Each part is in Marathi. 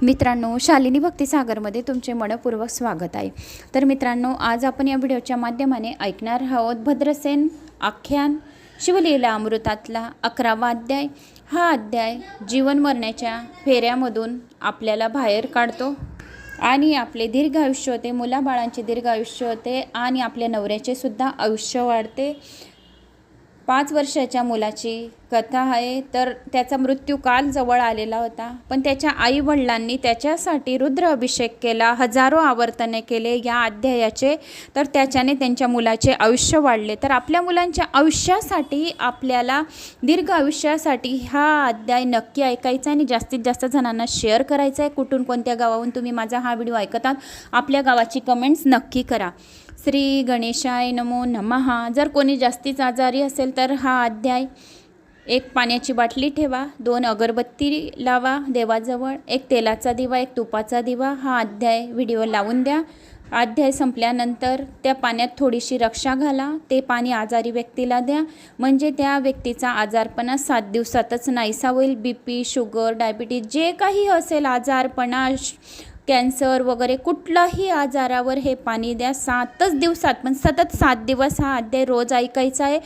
मित्रांनो शालिनी भक्तिसागरमध्ये तुमचे मनपूर्वक स्वागत आहे. तर मित्रांनो आज आपण या व्हिडिओच्या माध्यमाने ऐकणार आहोत भद्रसेन आख्यान शिवलीला अमृतातला अकरावा अध्याय. हा अध्याय जीवन मरण्याच्या फेऱ्यामधून आपल्याला बाहेर काढतो आणि आपले दीर्घ आयुष्य होते मुलाबाळांचे दीर्घ आयुष्य होते आणि आपल्या नवऱ्याचे सुद्धा आयुष्य वाढते. पाच वर्षाच्या मुलाची कथा आहे. तर त्याचा मृत्यू काल जवळ आलेला होता. पण त्याच्या आईवडिलांनी त्याच्यासाठी रुद्र अभिषेक केला हजारो आवर्तने केले या अध्यायाचे. तर त्याच्याने त्यांच्या मुलाचे आयुष्य वाढले. तर आपल्या मुलांच्या आयुष्यासाठी आपल्याला दीर्घ आयुष्यासाठी हा अध्याय नक्की ऐकायचा आणि जास्तीत जास्त जणांना शेअर करायचा आहे. कुठून कोणत्या गावाहून तुम्ही माझा हा व्हिडिओ ऐकत आहात आपल्या गावाची कमेंट्स नक्की करा. श्री गणेशाय नमो नमहा. जर कोणी जास्तीच आजारी असेल तर हा अध्याय एक पाण्याची बाटली ठेवा दोन अगरबत्ती लावा देवाजवळ एक तेलाचा दिवा एक तुपाचा दिवा. हा अध्याय व्हिडिओ लावून द्या. अध्याय संपल्यानंतर त्या पाण्यात थोडीशी रक्षा घाला. ते पाणी आजारी व्यक्तीला द्या. म्हणजे त्या व्यक्तीचा आजारपणा सात दिवसातच नाहीसा होईल. बी पी शुगर डायबिटीज जे काही असेल आजारपणा कॅन्सर वगैरे कुठलाही आजारावर हे पाणी द्या. सातच दिवसात पण सतत सात दिवस हा अध्याय रोज ऐकायचा आहे.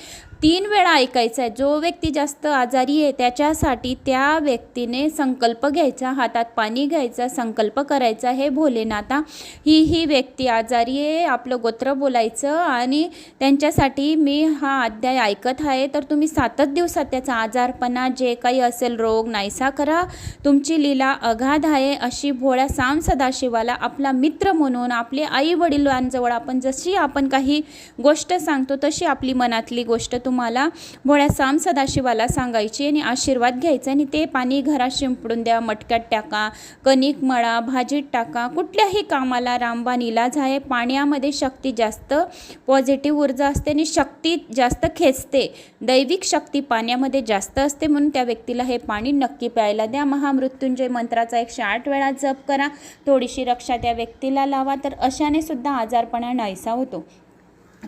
तीन वेळा ऐकायचा आहे. जो व्यक्ती जास्त आजारी आहे त्याच्यासाठी त्या व्यक्तीने संकल्प घ्यायचा हातात पाणी घ्यायचा संकल्प करायचा हे भोलेनाथा ही ही व्यक्ती आजारी आहे आपलं गोत्र बोलायचं आणि त्यांच्यासाठी मी हा अध्याय ऐकत आहे. तर तुम्ही सातच दिवसात त्याचा आजारपणा जे काही असेल रोग नाहीसा करा. तुमची लीला अगाध आहे. अशी भोळ्या साम सदाशिवाला आपला मित्र म्हणून आपले आई वडिलांजवळ आपण जशी आपण काही गोष्ट सांगतो तशी आपली मनातली गोष्ट तुम्हाला भोळ्या साम सदाशिवाला सांगायची आणि आशीर्वाद घ्यायचा आणि ते पाणी घरात शिंपडून द्या मटक्यात टाका कणिक मळा भाजीत टाका कुठल्याही कामाला रामबाण इलाज आहे पाण्यामध्ये शक्ती जास्त पॉझिटिव्ह ऊर्जा असते आणि शक्ती जास्त खेचते. दैविक शक्ती पाण्यामध्ये जास्त असते म्हणून त्या व्यक्तीला हे पाणी नक्की प्यायला द्या. महामृत्युंजय मंत्राचा एकशे आठ वेळा जप करा. थोडीशी रक्षा त्या व्यक्तीला लावा. तर अशाने सुद्धा आजारपणा नाहीसा होतो.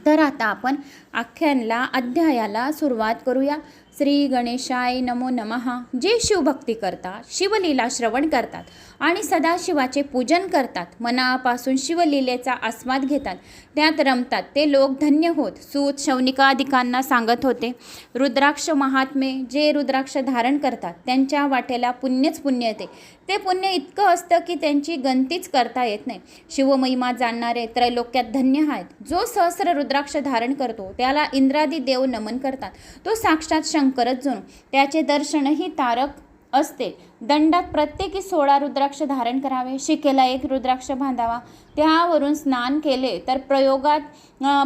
तर आता आपण आख्यानला अध्यायाला सुरुवात करूया. श्री गणेशाय नमो नमहा जे शिवभक्ती करतात शिवलीला श्रवण करतात आणि सदाशिवाचे पूजन करतात मनापासून शिवलीलेचा आस्वाद घेतात. त्यात रमतात ते लोक धन्य होत. सूत शौनिकाधिकांना सांगत होते रुद्राक्ष महात्मे जे रुद्राक्ष धारण करतात त्यांच्या वाटेला पुण्यच पुण्य येते. ते पुण्य इतकं असतं की त्यांची गणतीच करता येत नाही. शिवमहिमा जाणणारे त्रैलोक्यात धन्य आहेत. जो सहस्र रुद्राक्ष धारण करतो त्याला इंद्रादी देव नमन करतात. तो साक्षात शंकर शंकरच जणू त्याचे दर्शनही तारक असते. दंडात प्रत्येकी सोळा रुद्राक्ष धारण करावे शिकेला एक रुद्राक्ष बांधावा. त्यावरून स्नान केले तर प्रयोगात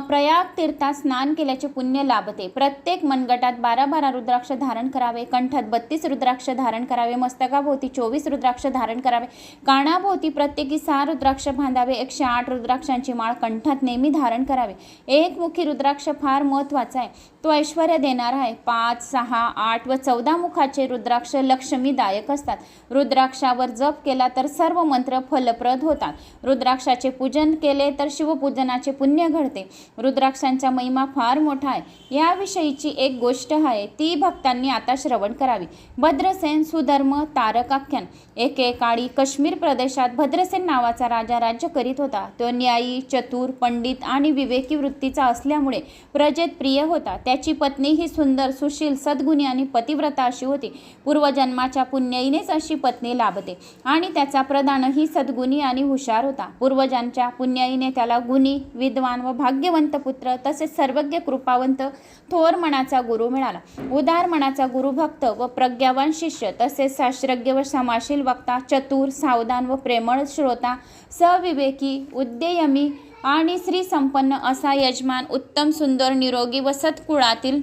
प्रयाग तीर्थात स्नान केल्याचे पुण्य लाभते. प्रत्येक मनगटात बारा बारा रुद्राक्ष धारण करावे कंठात बत्तीस रुद्राक्ष धारण करावे मस्तकाभोवती चोवीस रुद्राक्ष धारण करावे. कानाभोवती प्रत्येकी सहा रुद्राक्ष बांधावे एकशे आठ रुद्राक्षांची माळ कंठात नेहमी धारण करावे. एकमुखी रुद्राक्ष फार महत्त्वाचा आहे. तो ऐश्वर्य देणारा आहे. पाच सहा आठ व चौदा मुखाचे रुद्राक्ष लक्ष्मीदायक असतात. रुद्राक्षावर जप केला तर सर्व मंत्र फलप्रद होतात. रुद्राक्षाचे पूजन केले तर शिवपूजनाचे पुण्य घडते. रुद्राक्षांचा महिमा फार मोठा आहे. याविषयीची एक गोष्ट आहे ती भक्तांनी आता श्रवण करावी. भद्रसेन सुधर्म तारकाख्यान. एकेकाळी काश्मीर प्रदेशात भद्रसेन नावाचा राजा राज्य करीत होता. तो न्यायी चतुर पंडित आणि विवेकी वृत्तीचा असल्यामुळे प्रजेत प्रिय होता. त्याची पत्नी ही सुंदर सुशील सद्गुणी आणि पतिव्रता अशी होती. पूर्वजन्माच्या पुण्याईनेच अशी पत्नी लाभते. आणि त्याचा प्रधानही सद्गुणी आणि हुशार होता. पूर्वजांच्या पुण्याईने त्याला गुणी विद्वान व भाग्यवंत पुत्र तसेच सर्वज्ञ कृपावंत थोर मनाचा गुरु मिळाला. उदार मनाचा गुरुभक्त व प्रज्ञावान शिष्य तसेच शास्त्रज्ञ व समाशील वक्ता चतुर सावधान व प्रेमळ श्रोता सविवेकी उद्ययमी आणि श्री संपन्न असा यजमान उत्तम सुंदर निरोगी व सत्कुळातील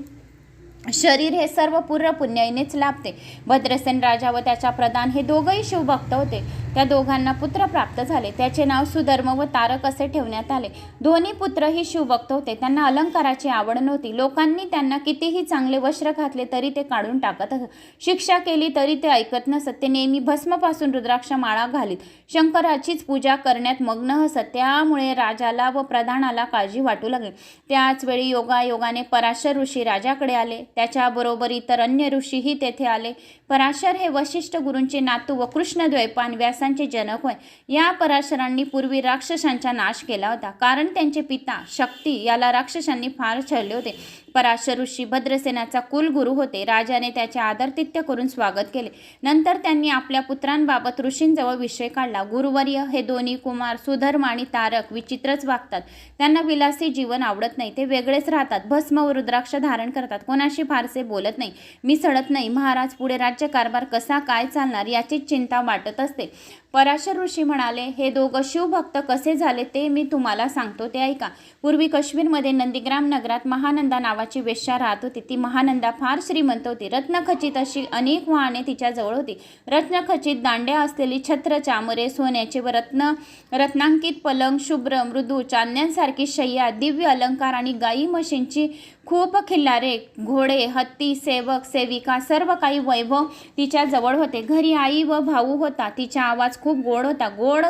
शरीर हे सर्व पूर्ण पुण्याईनेच लाभते. भद्रसेन राजा व त्याचा प्रधान हे दोघंही शिवभक्त होते. त्या दोघांना पुत्र प्राप्त झाले. त्याचे नाव सुधर्म व तारक असे ठेवण्यात आले. दोन्ही पुत्रही शिवभक्त होते. त्यांना अलंकाराची आवड नव्हती. लोकांनी त्यांना कितीही चांगले वस्त्र घातले तरी ते काढून टाकत असत शिक्षा केली तरी ते ऐकत नसत. ते नेहमी भस्मपासून रुद्राक्ष माळा घालीत. शंकराचीच पूजा करण्यात मग्न असत. त्यामुळे राजाला व प्रधानाला काळजी वाटू लागली. त्याच वेळी योगायोगाने पराशर ऋषी राजाकडे आले. त्याच्याबरोबर इतर अन्य ऋषीही तेथे आले. पराशर हे वशिष्ठ गुरूंचे नातू व कृष्णद्वैपान व्यासांचे जनक होय. या पराशरांनी पूर्वी राक्षसांचा नाश केला होता. कारण त्यांचे पिता शक्ती याला राक्षसांनी फार छळले होते. पराशर ऋषी भद्रसेनाचा कुलगुरू होते. राजाने त्याचे आदरतित्य करून स्वागत केले. नंतर त्यांनी आपल्या पुत्रांबाबत ऋषींजवळ विषय काढला. गुरुवर्य हे दोन्ही कुमार सुधर्म आणि तारक विचित्रच वागतात. त्यांना विलासी जीवन आवडत नाही. ते वेगळेच राहतात. भस्म व रुद्राक्ष धारण करतात. कोणाशी फारसे बोलत नाही. मी सडत नाही. महाराज पुढे राज्यकारभार कसा काय चालणार याचीच चिंता वाटत असते. पराशर ऋषी म्हणाले हे दोघं शिवभक्त कसे झाले ते मी तुम्हाला सांगतो. ते ऐका. पूर्वी काश्मीरमध्ये नंदीग्राम नगरात महानंदा नावाची वेश्या राहत होती. ती महानंदा फार श्रीमंत होती. रत्नखचित अशी अनेक वाहने तिच्याजवळ होती. रत्नखचित दांड्या असलेली छत्र चामरे सोन्याचे व रत्न रत्नांकित पलंग शुभ्र मृदू चांदण्यांसारखी शय्या दिव्य अलंकार आणि गाई म्हशींची खूप खिल्लारे घोडे हत्ती सेवक सेविका सर्व काही वैभव तिच्या जवळ होते. घरी आई व भाऊ होता. तिचा आवाज खूप गोड होता. गोड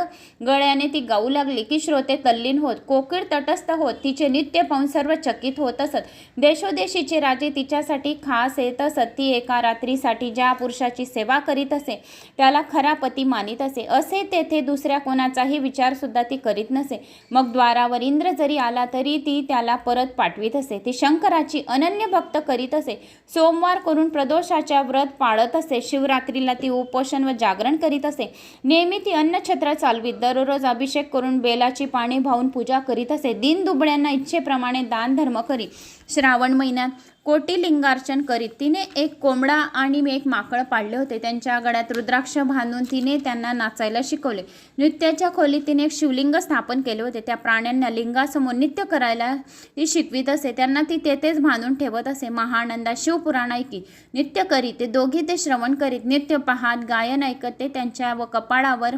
गळ्याने ती गाऊ लागली की श्रोते तल्लीन होत कोकीळ तटस्थ होत. तिचे नित्य पाहून सर्व चकित होत असत. देशोदेशीचे राजे तिच्यासाठी खास येत असत. ती एका रात्रीसाठी ज्या पुरुषाची सेवा करीत असे त्याला खरा पती मानित असे. असे तेथे दुसऱ्या कोणाचाही विचार सुद्धा ती करीत नसे. मग द्वारावर इंद्र जरी आला तरी ती त्याला परत पाठवीत असे. ती शंकर शंकराची अनन्य भक्त करीत असे. सोमवार करून प्रदोषाच्या व्रत पाळत असे. शिवरात्रीला ती उपोषण व जागरण करीत असे. नेहमी ती अन्नछत्र चालवीत. दररोज अभिषेक करून बेलाची पाणी भाऊन पूजा करीत असे. दिन दुबळ्यांना इच्छेप्रमाणे दान धर्म करी. श्रावण महिन्यात कोटी लिंगार्चन करीत. तिने एक कोंबडा आणि एक माकड पाळले होते. त्यांच्या गळ्यात रुद्राक्ष बांधून तिने त्यांना नाचायला शिकवले. नृत्याच्या खोलीत तिने एक शिवलिंग स्थापन केले होते. त्या प्राण्यांना लिंगासमोर नृत्य करायला ती शिकवीत असे. त्यांना ती तेथेच बांधून ठेवत असे. महानंदा शिवपुराण ऐकी. नृत्य करीत. ते दोघी ते श्रवण करीत. नृत्य पाहात गायन ऐकत ते त्यांच्या व कपाळावर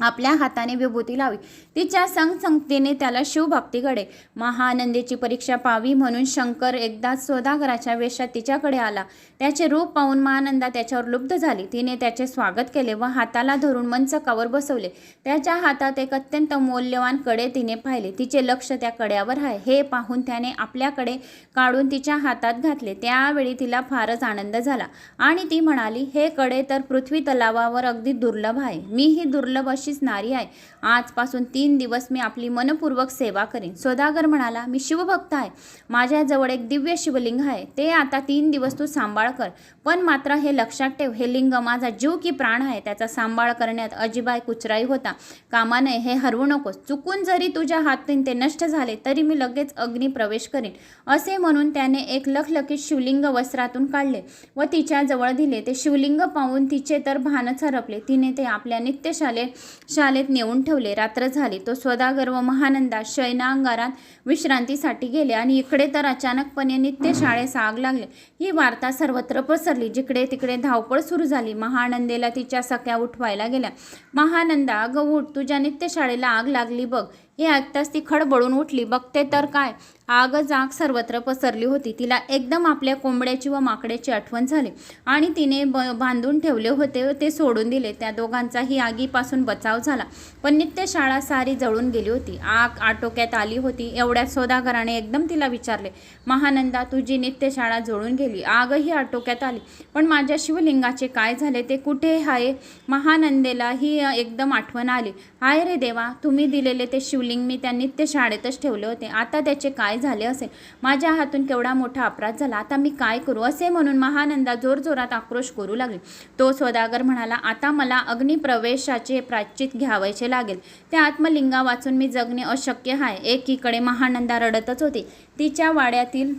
आपल्या हाताने विभूती लावी. तिच्या संगसंगतीने त्याला शिवभक्ती घडे. महानंदेची परीक्षा पावी म्हणून शंकर एकदाच सौदागराच्या वेशात तिच्याकडे आला. त्याचे रूप पाहून महानंदा त्याच्यावर लुब्ध झाली. तिने त्याचे स्वागत केले व हाताला धरून मंचकावर बसवले. त्याच्या हातात एक अत्यंत मौल्यवानकडे तिने पाहिले. तिचे लक्ष त्या कड्यावर आहे. हे पाहून त्याने आपल्याकडे काढून तिच्या हातात घातले. त्यावेळी तिला फारच आनंद झाला. आणि ती म्हणाली हे कडे तर पृथ्वी तलावावर अगदी दुर्लभ आहे. मी ही दुर्लभ अशीच नारी आहे. आजपासून तीन दिवस मी आपली मनपूर्वक सेवा करेन. सौदागर म्हणाला मी शिवभक्त आहे. माझ्याजवळ एक दिव्य शिवलिंग आहे. ते आता तीन दिवस तू सांभाळ कर. पण मात्र हे लक्षात ठेव हे लिंग माझा जीव की प्राण आहे. त्याचा सांभाळ करण्यात अजिबाय कुचराई होता. कामा नये हे हरवू नकोस. चुकून जरी तुझ्या हातून ते नष्ट झाले तरी मी लगेच अग्नी प्रवेश करीन. असे म्हणून त्याने एक लखलखीत शिवलिंग वस्त्रातून काढले व तिच्या जवळ दिले. ते शिवलिंग पाहून तिचे तर भानच हरपले. तिने ते आपल्या नित्यशाले शाळेत नेऊन ठेवले. रात्र झाली. तो स्वदागर व महानंदा शयनांगारात विश्रांतीसाठी गेले आणि इकडे तर अचानकपणे नित्य शाळेस आग लागले. ही वार्ता सर्वत्र पसरली. जिकडे तिकडे धावपळ सुरू झाली. महानंदेला तिच्या सख्या उठवायला गेल्या. महानंदा अगं उठ. तुझ्या नित्य शाळेला आग लागली बघ. हे ऐकताच ती खडबडून उठली. बघते तर काय? आग जाग सर्वत्र पसरली होती. तिला एकदम आपल्या कोंबड्याची व माकड्याची आठवण झाली. आणि तिने ब बांधून ठेवले होते व ते सोडून दिले. त्या दोघांचाही आगीपासून बचाव झाला. पण नित्य शाळा सारी जळून गेली होती. आग आटोक्यात आली होती. एवढ्या सौदागराने एकदम तिला विचारले महानंदा तुझी नित्य शाळा जळून गेली. आगही आटोक्यात आली. पण माझ्या शिवलिंगाचे काय झाले? ते कुठे आहे? महानंदेला ही एकदम आठवण आली. हाय रे देवा तुम्ही दिलेले ते शिवलिंग मी त्या नित्य शाळेतच ठेवले होते. आता त्याचे काय झाले असेल? माझ्या हातून केवढा मोठा अपराध झाला. आता मी काय करू? असे म्हणून महानंदा जोरजोरात आक्रोश करू लागले. तो सौदागर म्हणाला आता मला अग्निप्रवेशाचे प्राचित घ्यावायचे लागेल. त्या आत्मलिंगा वाचून मी जगणे अशक्य आहे. एकीकडे महानंदा रडतच होती. तिच्या वाड्यातील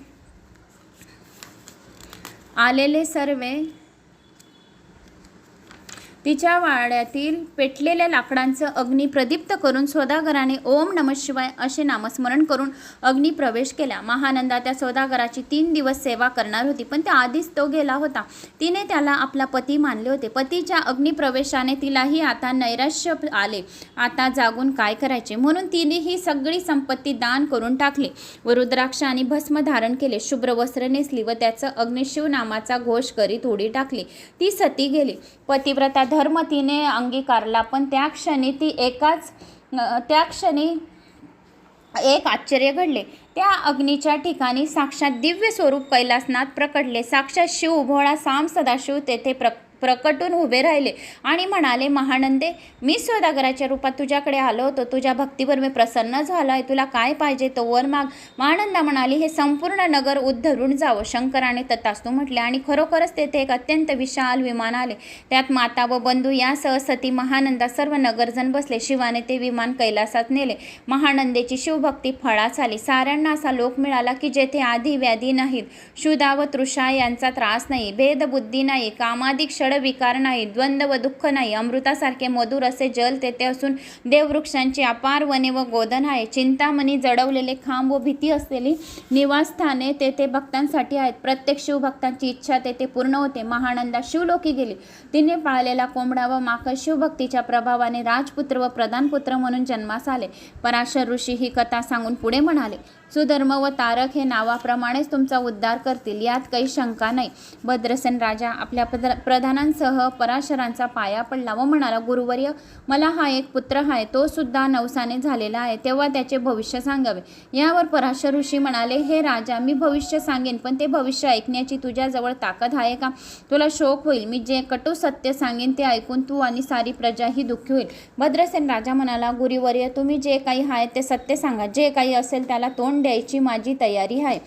आलेले सर्वे तिच्या वाड्यातील पेटलेल्या लाकडांचं अग्नी प्रदीप्त करून सौदागराने ओम नम शिवाय असे नामस्मरण करून अग्नी प्रवेश केला. महानंदा त्या सौदागराची तीन दिवस सेवा करणार होती पण त्या आधीच तो गेला होता. तिने त्याला आपला पती मानले होते. पतीच्या अग्निप्रवेशाने तिलाही आता नैराश्य आले. आता जागून काय करायचे? म्हणून तिने ही सगळी संपत्ती दान करून टाकली. व रुद्राक्ष आणि भस्म धारण केले. शुभ्र वस्त्र नेसली व त्याचं अग्निशिव नामाचा घोष करीत उडी टाकली. ती सती गेली. पतिव्रता धर्म तिने अंगीकारला पण त्या क्षणी ती एकाच त्या क्षणी एक आश्चर्य घडले. त्या अग्नीच्या ठिकाणी साक्षात दिव्य स्वरूप कैलासनाथ प्रकटले. साक्षात शिव भोळा साम सदाशिव तेथे प्र प्रकटून उभे राहिले आणि म्हणाले महानंदे मी सौदागराच्या रूपात तुझ्याकडे आलो होतो. तुझ्या भक्तीवर मी प्रसन्न झालो आहे. तुला काय पाहिजे तो वर माग. महानंदा म्हणाली हे संपूर्ण नगर उद्धरून जावं. शंकराने तथास्तू म्हटले आणि खरोखरच तेथे एक अत्यंत विशाल विमान आले. त्यात माता व बंधू यासह सती महानंदा सर्व नगरजण बसले. शिवाने ते विमान कैलासात नेले. महानंदेची शिवभक्ती फळास आली. साऱ्यांना असा लोक मिळाला की जेथे आधी व्याधी नाहीत शुदा व तृषा यांचा त्रास नाही भेदबुद्धी नाही कामाधिक विकार नाही द्वंद्व व दुःख नाही. अमृतासारखे मधुर असे जल तेथे असून देववृक्षांची अपार वने व गोधन आहे. चिंतामणी जडवलेले खांब व भीती असलेली निवासस्थाने तेथे भक्तांसाठी आहेत. प्रत्येक शिवभक्तांची इच्छा तेथे पूर्ण होते. महानंदा शिवलोकी गेली. तिने पाळलेला कोंबडा व माकड शिवभक्तीच्या प्रभावाने राजपुत्र व प्रधानपुत्र म्हणून जन्मास आले. पराशर ऋषी ही कथा सांगून पुढे म्हणाले सुधर्म व तारक हे नावाप्रमाणेच तुमचा उद्धार करतील. यात काही शंका नाही. भद्रसेन राजा आपल्या प्रधा प्रधानांसह पराशरांचा पाया पडला व म्हणाला गुरुवर्य मला हा एक पुत्र आहे. तो सुद्धा नवसाने झालेला आहे. तेव्हा त्याचे भविष्य सांगावे. यावर पराशर ऋषी म्हणाले हे राजा मी भविष्य सांगेन पण ते भविष्य ऐकण्याची तुझ्याजवळ ताकद आहे का? तुला शोक होईल. मी जे कटू सत्य सांगेन ते ऐकून तू आणि सारी प्रजा ही दुःखी होईल. भद्रसेन राजा म्हणाला गुरुवर्य तुम्ही जे काही आहे ते सत्य सांगा. जे काही असेल त्याला तोंड द्यायची माझी तयारी आहे.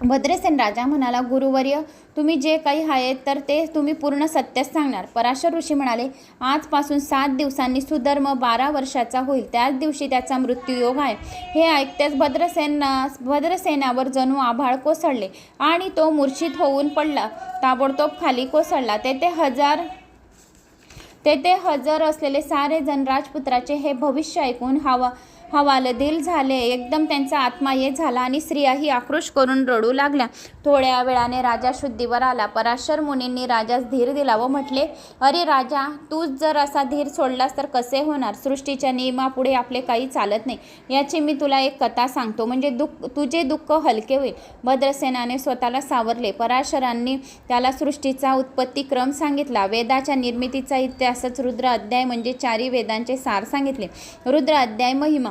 भद्रसेन राजा म्हणाला गुरुवर्य तुम्ही जे काही आहेत तर ते तुम्ही पूर्ण सत्यच सांगणार. पराशर ऋषी म्हणाले आजपासून सात दिवसांनी सुधर्म बारा वर्षाचा होईल. त्याच दिवशी त्याचा मृत्यूयोग आहे. हे ऐकतेच भद्रसेन भद्रसेनावर जणू आभाळ कोसळले आणि तो मूर्छित होऊन पडला. ताबडतोब खाली कोसळला. तेथे हजार तेथे हजर असलेले सारे जण राजपुत्राचे हे भविष्य ऐकून हवा हवालदिल झाले. एकदम त्यांचा आत्मा ये झाला आणि स्त्रियाही आक्रोश करून रडू लागल्या. थोड्या वेळाने राजा शुद्धीवर आला. पराशर मुनींनी राजास धीर दिला व म्हटले अरे राजा तूच जर असा धीर सोडलास तर कसे होणार? सृष्टीच्या नियमापुढे आपले काही चालत नाही. याची मी तुला एक कथा सांगतो. म्हणजे दुःख तुझे दुःख हलके होईल. भद्रसेनाने स्वतःला सावरले. पराशरांनी त्याला सृष्टीचा उत्पत्ती क्रम सांगितला. वेदाच्या निर्मितीचा इतिहासच रुद्र अध्याय म्हणजे चारी वेदांचे सार सांगितले. रुद्र अध्याय महिमा.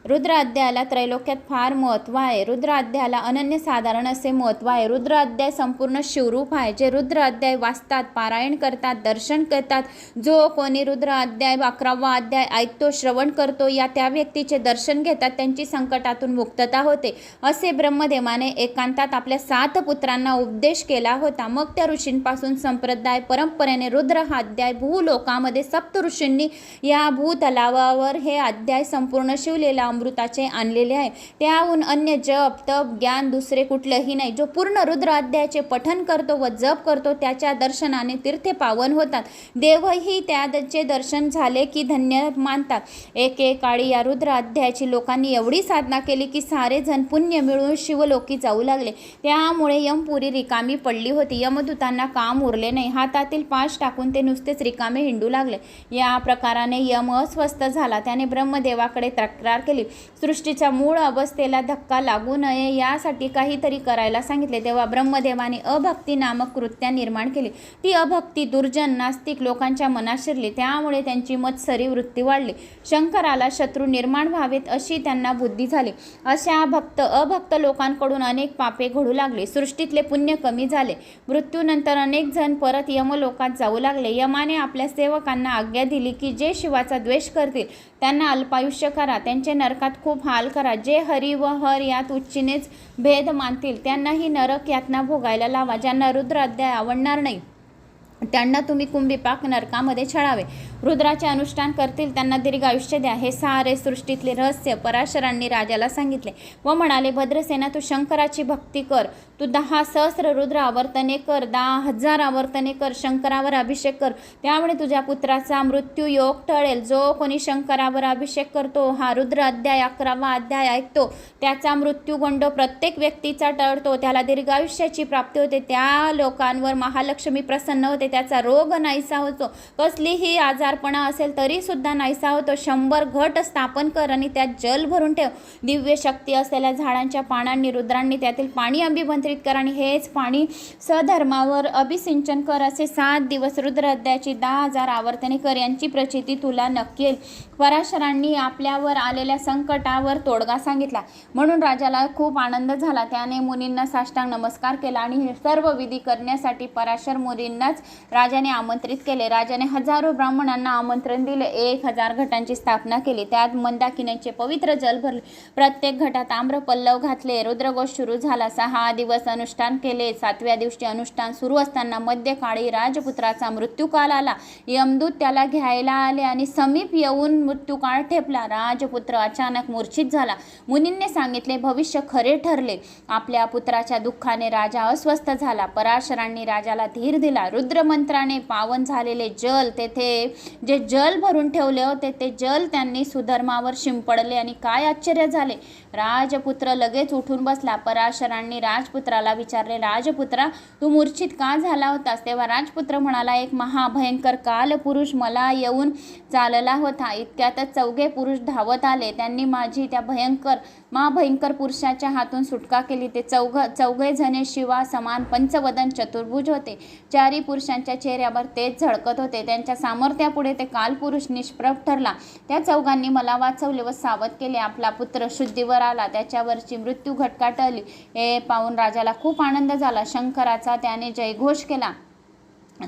रुद्राध्यायाला त्रैलोक्यात फार महत्त्व आहे. रुद्राध्यायाला अनन्यसाधारण असे महत्त्व आहे. रुद्राध्याय संपूर्ण शिवरूप आहे. जे रुद्राध्याय वाचतात पारायण करतात दर्शन करतात जो कोणी रुद्राध्याय अकरावा अध्याय ऐकतो श्रवण करतो या त्या व्यक्तीचे दर्शन घेतात त्यांची संकटातून मुक्तता होते. असे ब्रह्मदेवाने एकांतात आपल्या सात पुत्रांना उपदेश केला होता. मग त्या ऋषींपासून संप्रदाय परंपरेने रुद्र हा अध्याय भूलोकामध्ये सप्त ऋषींनी या भूतलावावर हे अध्याय संपूर्ण शिवलेला अमृताचे आणलेले आहे. त्याहून अन्य जप तप ज्ञान दुसरे कुठलंही नाही. जो पूर्ण रुद्र अध्यायाचे पठन करतो व जप करतो त्याच्या दर्शनाने तीर्थे पावन होतात. देवही त्याचे दर्शन झाले की धन्य मानतात. एकेकाळी या रुद्र अध्यायाची लोकांनी एवढी साधना केली की सारे जण पुण्य मिळून शिवलोकी जाऊ लागले. त्यामुळे यमपुरी रिकामी पडली होती. यमदूतांना काम उरले नाही. हातातील पाश टाकून ते नुसतेच रिकामे हिंडू लागले. या प्रकाराने यम अस्वस्थ झाला. त्याने ब्रह्मदेवाकडे तक्रार केली. सृष्टीच्या मूळ अवस्थेला धक्का लागू नये यासाठी काहीतरी करायला सांगितले. तेव्हा ब्रह्मदेवाने अभक्ती नामक कृत्या निर्माण केली. ती अभक्ती दुर्जन नास्तिक लोकांच्या मनात शिरली. त्यामुळे त्यांची मत्सरी वृत्ती वाढली. शंकराला शत्रू निर्माण व्हावेत अशी त्यांना बुद्धी झाली. अशा भक्त अभक्त लोकांकडून अनेक पापे घडू लागली. सृष्टीतले पुण्य कमी झाले. मृत्यूनंतर अनेक जण परत यमलोकात जाऊ लागले. यमाने आपल्या सेवकांना आज्ञा दिली की जे शिवाचा द्वेष करतील त्यांना अल्पायुष्य करा. त्यांचे नरकात खूप हाल करा. जे हरी व हर यात उच्चीनेच भेद मानतील त्यांनाही नरक यातना भोगायला लावा. ज्यांना रुद्र अध्याय आवडणार नाही त्यांना तुम्ही कुंभीपाक नरकामध्ये छळावे. रुद्राचे अनुष्ठान करतील त्यांना दीर्घ आयुष्य द्या हे सारे सृष्टीतले रहस्य पराशरांनी राजाला सांगितले. व म्हणाले भद्रसेना तू शंकराची भक्ती कर. तू दहा सहस्र रुद्र आवर्तने कर दहा हजार आवर्तने कर शंकरावर अभिषेक कर. त्यामुळे तुझ्या पुत्राचा मृत्यू योग टळेल. जो कोणी शंकरावर अभिषेक करतो हा रुद्र अध्याय अकरावा अध्याय ऐकतो. त्याचा मृत्यूगंड प्रत्येक व्यक्तीचा टळतो. त्याला दीर्घायुष्याची प्राप्ती होते. त्या लोकांवर महालक्ष्मी प्रसन्न होते. त्याचा रोग नाहीसा होतो. कसलीही आजार उदारपणा असेल तरी सुद्धा नाहीसा होतो शंभर घट स्थापन कर आणि त्यात जल भरून ठेव. दिव्य शक्ती असलेल्या झाडांच्या पानांनी रुद्रांनी त्यातील पाणी अभिमंत्रित कर आणि हेच पाणी सधर्मावर अभिसिंचन कर असे सात दिवस रुद्र अध्यायाची दहा हजार आवर्तने कर यांची प्रचिती तुला नक्की येईल. पराशरांनी आपल्यावर आलेल्या संकटावर तोडगा सांगितला. म्हणून राजाला खूप आनंद झाला. त्याने मुनींना साष्टांग नमस्कार केला आणि हे सर्व विधी करण्यासाठी पराशर मुनींनाच राजाने आमंत्रित केले. राजाने हजारो ब्राह्मणांना आमंत्रण दिले. एक हजार घटांची स्थापना केली. त्यात मंदाकिनीचे पवित्र जल भरले. प्रत्येक घटात आम्र पल्लव घातले. रुद्रघोष सुरू झाला. सहा दिवस अनुष्ठान केले. सातव्या दिवशी अनुष्ठान सुरू असताना मध्यकाळी राजपुत्राचा मृत्यूकाल आला. यमदूत त्याला घ्यायला आले आणि समीप येऊन मृत्यूकाळ ठेपला. राजपुत्र अचानक मूर्छित झाला. मुनींनी सांगितले भविष्य खरे ठरले. आपल्या पुत्राच्या दुःखाने राजा अस्वस्थ झाला. पराशरांनी राजाला धीर दिला. रुद्रमंत्राने पावन झालेले जल तेथे जे जल भरून ठेवले होते ते जल त्यांनी सुधर्मावर शिंपडले आणि काय आश्चर्य झाले? राजपुत्र लगेच उठून बसला. पराशरांनी राजपुत्राला विचारले राजपुत्रा तू मूर्छित का झाला होतास? तेव्हा राजपुत्र म्हणाला एक महाभयंकर कालपुरुष मला येऊन चालला होता. इतक्यातच चौघे पुरुष धावत आले. त्यांनी माझी त्या भयंकर महाभयंकर पुरुषाच्या हातून सुटका केली. ते चौघ चौघे जणे शिवा समान पंचवदन चतुर्भुज होते. चारी पुरुषांच्या चेहऱ्यावर तेज झळकत होते. त्यांच्या सामर्थ्यापुढे ते कालपुरुष निष्प्रभ ठरला. त्या चौघांनी मला वाचवले व सावध केले. आपला पुत्र शुद्धीवर आला. त्याच्यावरची मृत्यू घटका टळली. हे पाहून राजाला खूप आनंद झाला. शंकराचा त्याने जयघोष केला.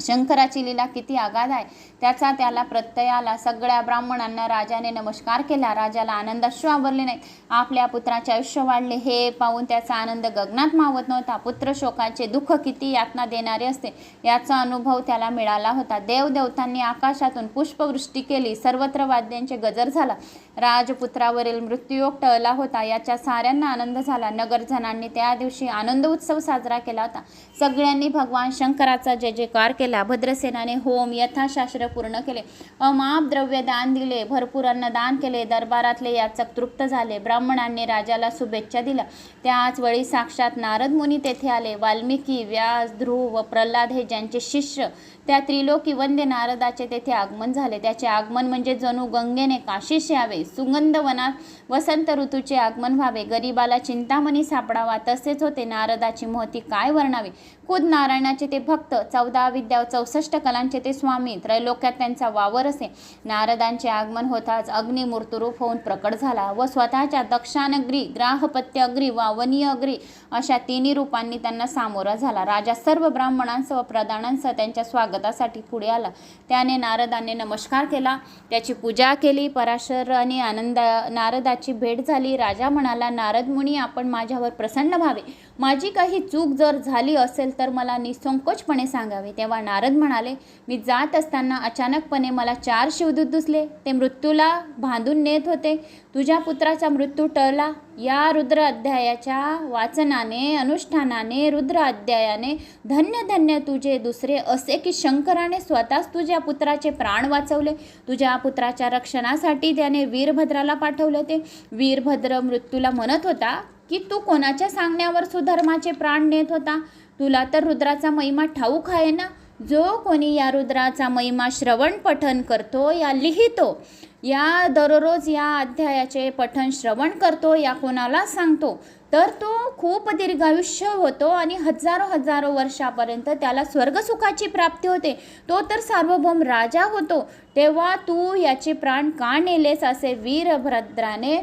शंकराची लीला किती आगाध आहे त्याचा त्याला प्रत्यय आला सगळ्या ब्राह्मणांना राजाने नमस्कार केला. राजाला आनंदाश्रू आवरले नाही आपल्या पुत्राचे आयुष्य वाढले. हे पाहून त्याचा आनंद गगनात मावत नव्हता. पुत्र शोकाचे दुःख किती यातना देणारे असते याचा अनुभव त्याला मिळाला होता. देवदेवतांनी आकाशातून पुष्पवृष्टी केली. सर्वत्र वाद्यांचे गजर झाला. राजपुत्रावरील मृत्यूयोग टळला होता. याच्या साऱ्यांना आनंद झाला. नगरजनांनी त्या दिवशी आनंद उत्सव साजरा केला होता. सगळ्यांनी भगवान शंकराचा जय जयकार केला. भद्रसेनाने होम यथाशास्त्र पूर्ण केले. अमाप द्रव्य दान दिले. भरपूर अन्नदान केले. दरबारातले याचक तृप्त झाले. ब्राह्मणांनी राजाला शुभेच्छा दिल्या. त्याच वेळी साक्षात नारद मुनी तेथे आले. वाल्मिकी व्यास ध्रुव व प्रल्हाद हे ज्यांचे शिष्य त्या त्रिलोकी वंदे नारदाचे तेथे आगमन झाले. त्याचे आगमन म्हणजे जणू गंगेने काशीस यावे. सुगंध वनात वसंत ऋतूचे आगमन व्हावे. गरिबाला चिंतामणी सापडावा. तसेच होते नारदाची महती काय वर्णावी? खुद नारायणाचे ते भक्त चौदा विद्या चौसष्ट कलांचे ते स्वामी त्रैलोक्यात त्यांचा वावर असे. नारदांचे आगमन होताच अग्निमूर्तरूप होऊन प्रकट झाला व स्वतःच्या दक्षानगरी ग्राहपत्य अग्री वावनीय अग्री अशा तिन्ही रूपांनी त्यांना सामोरा झाला. राजा सर्व ब्राह्मणांसह व प्रधानांसह त्यांच्या स्वागत स्वागतासाठी पुढे आला. त्याने नारदाने नमस्कार केला. त्याची पूजा केली. पराशर आणि आनंद नारदाची भेट झाली. राजा म्हणाला नारद मुनी आपण माझ्यावर प्रसन्न व्हावे. माझी काही चूक जर झाली असेल तर मला निसंकोचपणे सांगावे. तेव्हा नारद म्हणाले मी जात असताना अचानकपणे मला चार शिवदूत दिसले. ते मृत्यूला बांधून नेत होते. तुझ्या पुत्राचा मृत्यू टळला. या रुद्र अध्यायाच्या वाचनाने अनुष्ठानाने रुद्र अध्यायाने धन्य धन्य तुझे दुसरे असे की शंकराने स्वतःच तुझ्या पुत्राचे प्राण वाचवले. तुझ्या पुत्राच्या रक्षणासाठी त्याने वीरभद्राला पाठवले ते वीरभद्र मृत्यूला म्हणत होता की तू कोणाच्या सांगण्यावर सुधर्माचे प्राण नेत होता? तुला तर रुद्राचा महिमा ठाऊक आहे ना? जो कोणी या रुद्राचा महिमा श्रवण पठन करतो या लिहितो. या दररोज या अध्यायाचे पठन श्रवण करतो या कोणाला सांगतो? तर तो खूप दीर्घायुष्य होतो आणि हजारो हजारो वर्षापर्यंत त्याला स्वर्गसुखाची प्राप्ती होते. तो तर सार्वभौम राजा होतो. तेव्हा तू याचे प्राण का नेलेस असे वीरभद्राने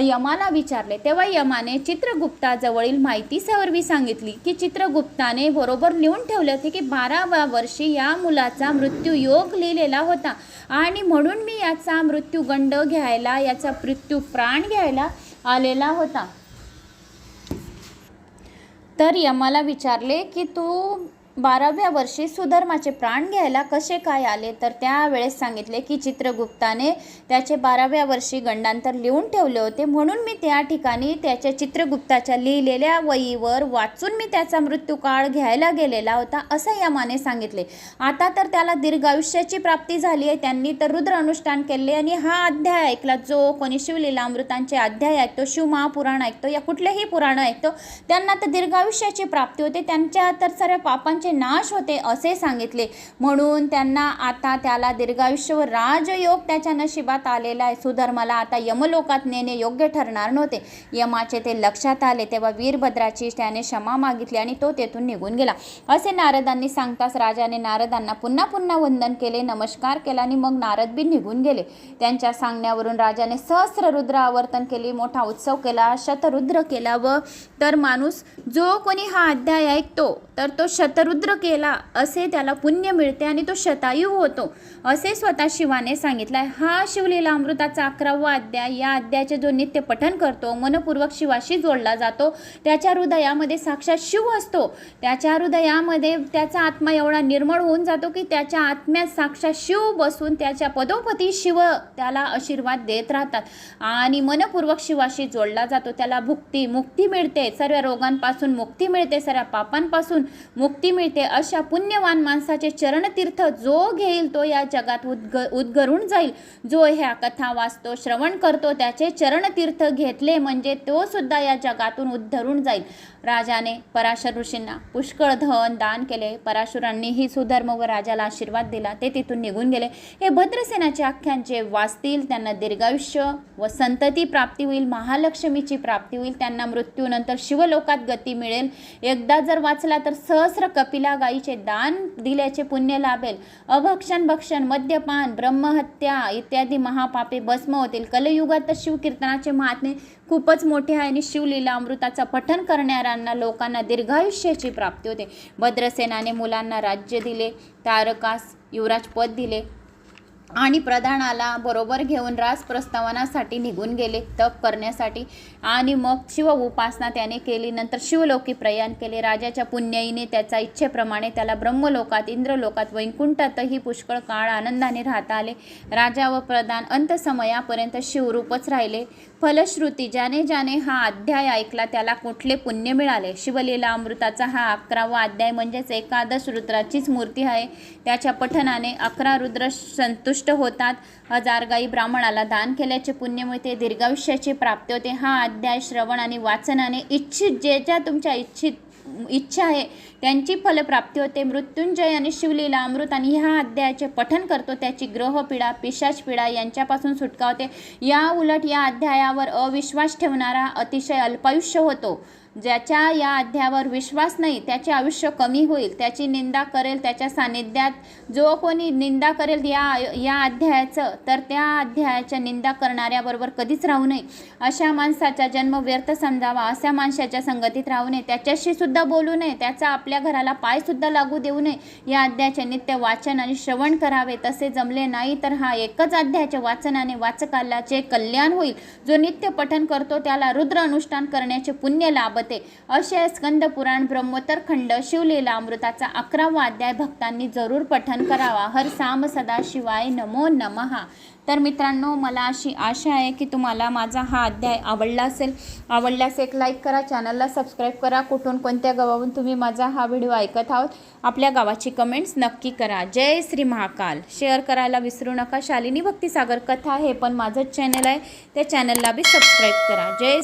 यमाला विचारले. तेव्हा यमाने चित्रगुप्ताजवळील माहिती सर्वी सांगितली की चित्रगुप्ताने बरोबर लिहून ठेवले होते की बाराव्या वर्षी या मुलाचा मृत्यू योग लिहिलेला होता. आणि म्हणून मी याचा मृत्यूगंड घ्यायला याचा मृत्यू प्राण घ्यायला आलेला होता. तर यमाला विचारले की तू बाराव्या वर्षी सुधर्माचे प्राण घ्यायला कसे काय आले तर त्यावेळेस सांगितले की चित्रगुप्ताने त्याचे बाराव्या वर्षी गंडांतर लिहून ठेवले होते. म्हणून मी त्या ठिकाणी त्याच्या चित्रगुप्ताच्या लिहिलेल्या वहीवर वाचून मी त्याचा मृत्यूकाळ घ्यायला गेलेला होता असं यमाने सांगितले. आता तर त्याला दीर्घायुष्याची प्राप्ती झाली आहे. त्यांनी तर रुद्र अनुष्ठान केले आणि हा अध्याय ऐकला. जो कोणी शिवलीला अमृतांचे अध्याय ऐकतो शिवमहापुराण ऐकतो या कुठलेही पुराण ऐकतो त्यांना तर दीर्घायुष्याची प्राप्ती होते. त्यांच्या तर सर्व पापांची लोकांचे नाश होते असे सांगितले. म्हणून त्यांना आता त्याला दीर्घायुष्य व राजयोग त्याच्या नशिबात आलेला आहे. सुधर्माला आता यमलोकात नेणे योग्य ठरणार नव्हते. यमाचे ते लक्षात आले तेव्हा वीरभद्राची त्याने क्षमा मागितली आणि तो तेथून निघून गेला. असे नारदांनी सांगताच राजाने नारदांना पुन्हा पुन्हा वंदन केले नमस्कार केला आणि मग नारद बी निघून गेले. त्यांच्या सांगण्यावरून राजाने सहस्र रुद्र आवर्तन केली मोठा उत्सव केला शतरुद्र केला व तर माणूस जो कोणी हा अध्याय ऐकतो तर तो शतरुद्र केला असे त्याला पुण्य मिळते आणि तो शतायू होतो. असे स्वतः शिवाने सांगितलं आहे हा शिवलीला अमृताचा अकरावा अध्याय या अध्यायाचे जो नित्य पठन करतो मनपूर्वक शिवाशी जोडला जातो त्याच्या हृदयामध्ये साक्षात शिव असतो. त्याच्या हृदयामध्ये त्याचा आत्मा एवढा निर्मळ होऊन जातो की त्याच्या आत्म्यात साक्षात शिव बसून त्याच्या पदोपती शिव त्याला आशीर्वाद देत राहतात आणि मनपूर्वक शिवाशी जोडला जातो. त्याला भुक्ती मुक्ती मिळते. सर्व रोगांपासून मुक्ती मिळते. सर्व पापांपासून मुक्ती मिळते. अशा पुण्यवान माणसाचे चरणतीर्थ जो घेईल तो या जगात उद्ग उद्गरून जाईल. जो ह्या कथा वाचतो श्रवण करतो त्याचे चरणतीर्थ घेतले म्हणजे तो सुद्धा या जगातून उद्धरून जाईल. राजाने पराशर ऋषींना पुष्कळ धन दान केले. पराशुरांनीही सुधर्म व राजाला आशीर्वाद दिला. ते तिथून निघून गेले. हे भद्रसेनाचे आख्यान जे वाचतील त्यांना दीर्घायुष्य व संतती प्राप्ती होईल महालक्ष्मीची प्राप्ती होईल त्यांना मृत्यूनंतर शिवलोकात गती मिळेल. एकदा जर वाचला तर सहस्र कपिला गायीचे दान दिल्याचे पुण्य लाभेल. अभक्षण भक्षण मद्यपान ब्रह्महत्या इत्यादी महापापे भस्म होतील. कलयुगात तर शिवकीर्तनाचे महात्मे खूपच मोठे आहे आणि शिवलीला अमृताचं पठन मुलांना लोकांना दीर्घायुष्याची प्राप्ती होते. भद्रसेनाने मुलांना राज्य दिले तारकास युवराज पद दिले आणि प्रधानाला बरोबर घेऊन राज प्रस्तावनासाठी निघून गेले तप करण्यासाठी. आणि मग शिव उपासना त्याने केली नंतर शिवलोकी प्रयाण केले. राजाच्या पुण्याईने त्याच्या इच्छेप्रमाणे त्याला ब्रह्मलोकात इंद्रलोकात वैकुंठातही पुष्कळ काळ आनंदाने राहता आले. राजा व प्रधान अंतसमयापर्यंत शिवरूपच राहिले. फलश्रुती ज्याने ज्याने हा अध्याय ऐकला त्याला कुठले पुण्य मिळाले? शिवलीला अमृताचा हा अकरावा अध्याय म्हणजेच एकादश रुद्राचीच मूर्ती आहे. त्याच्या पठनाने अकरा रुद्र संतुष्ट होतात. हजार गाई ब्राह्मणाला दान केल्याचे पुण्य मिळते. दीर्घायुष्याची प्राप्ती होते. हा अध्याय श्रवण आणि वाचनाने इच्छित जे ज्या तुमच्या इच्छित इच्छा आहे. त्यांची फलप्राप्ती होते. मृत्युंजय आणि शिवलीला अमृत आणि ह्या अध्यायाचे पठन करतो. त्याची ग्रहपीडा पिशाचपीडा यांच्यापासून सुटका होते. या उलट या अध्यायावर अविश्वास ठेवणारा अतिशय अल्पायुष्य होतो. ज्याच्या या अध्यायावर विश्वास नाही त्याचे आयुष्य कमी होईल त्याची निंदा करेल त्याच्या सानिध्यात जो कोणी निंदा करेल या या अध्यायाचं तर त्या अध्यायाच्या निंदा करणाऱ्याबरोबर कधीच राहू नये. अशा माणसाचा जन्म व्यर्थ समजावा अशा माणसाच्या संगतीत राहू नये त्याच्याशी सुद्धा बोलू नये त्याचा आपल्या घराला पायसुद्धा लागू देऊ नये. या अध्यायाचे नित्य वाचन आणि श्रवण करावे तसे जमले नाही तर हा एकच अध्यायाच्या वाचनाने वाचकालाचे कल्याण होईल जो नित्य पठन करतो त्याला रुद्र अनुष्ठान करण्याचे पुण्य लाभत असे स्कंद पुराण ब्रह्मोत्तर खंड शिवलीला अमृताचा अकरावा अध्याय भक्तांनी जरूर पठन करावा. हर साम सदा शिवाय नमो नमहा. तर मित्रांनो मला अशी आशा आहे की तुम्हाला माझा हा अध्याय आवडला असेल. आवडल्यास एक लाईक करा चॅनलला सबस्क्राईब करा. कुठून कोणत्या गावाहून तुम्ही माझा हा व्हिडिओ ऐकत आहोत आपल्या गावाची कमेंट्स नक्की करा. जय श्री महाकाल. शेअर करायला विसरू नका. शालिनी भक्तिसागर कथा हे पण माझंच चॅनल आहे. त्या चॅनलला बी सबस्क्राईब करा. जय